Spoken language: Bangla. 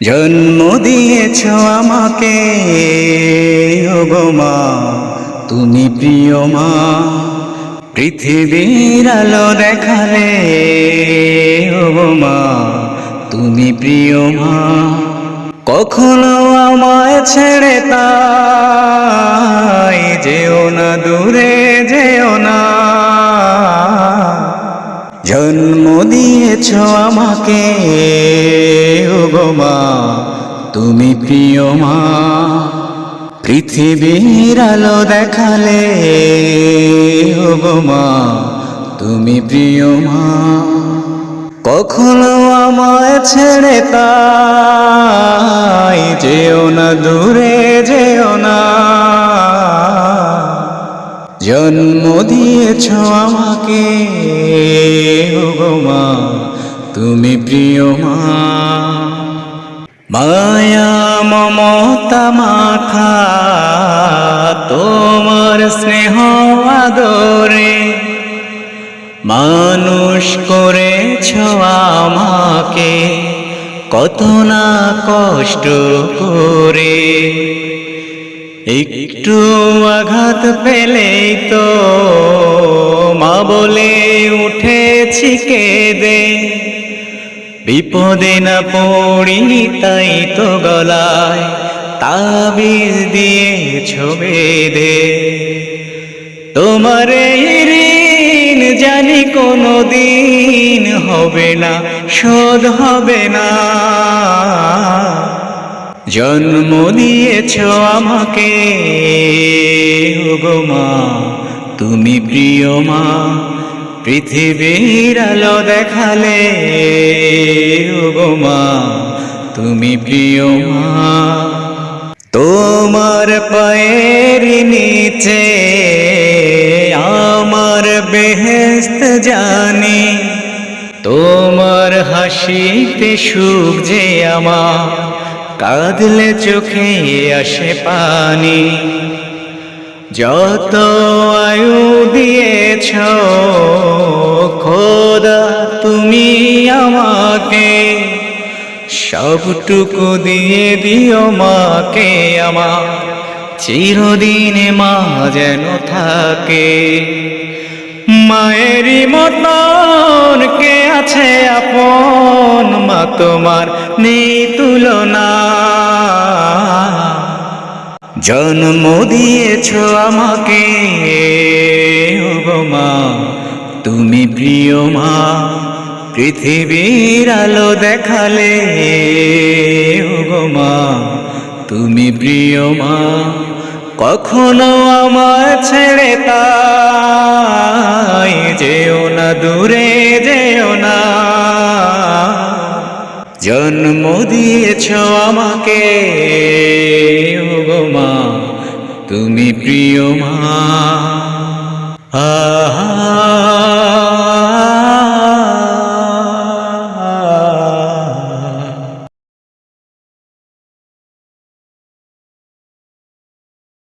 জন্ম দিয়েছ আমাকে মা, তুমি প্রিয় মা। পৃথিবীর আলো দেখালে মা, তুমি প্রিয় মা। কখনো আমায় ছেড়ে তাই যেও না দূরে দিয়েছ আমাকে ওগো মা। তুমি প্রিয় মা। পৃথিবীর আলো দেখালে ওগো মা, তুমি প্রিয় মা। কখনো আমায় ছেড়ে তাই যেও না, দূরে যেও না। জন্ম দিয়েছ আমাকে ওগো মা। তুমি প্রিয় মা। মায়া মমতা মাখা তোমার স্নেহ আদরে মানুষ করেছ আমাকে কত না কষ্ট করে। একটু আঘাত পেলেই তো মা বলে উঠেছি কেঁদে। বিপদে না পড়ি, তাই তো গলায় তাবিজ দিয়ে ছবে দে। তোমার ঋণ জানি কোনো দিন হবে না, শোধ হবে না। জন্ম দিয়েছ আমাকে ওগো মা, তুমি প্রিয় মা। পৃথিবীর আলো দেখালে মা, তুমি প্রিয় মা। তোমার পায়ের নিচে আমার বেহেস্ত জানি, তোমার হাসিতে সুখ যে আমার, কাঁদলে চোখে আসে পানি। যত আয়ু দিয়েছ, খোদা, তুমি আমাকে সবটুকু দিয়ে দিও মাকে আমার। চিরদিনে মা যেন থাকে। মায়েরই মতন কে আছে আপন মা, তোমার নেই তুলনা। জন্ম দিয়েছ আমাকে মা তুমি প্রিয় মা, পৃথিবীর আলো দেখালে মা তুমি প্রিয় মা, কখনো আমার ছেড়ে তাই যেও না, দূরে যেও না। জন্ম দিয়েছ আমাকে মা তুমি প্রিয় মা।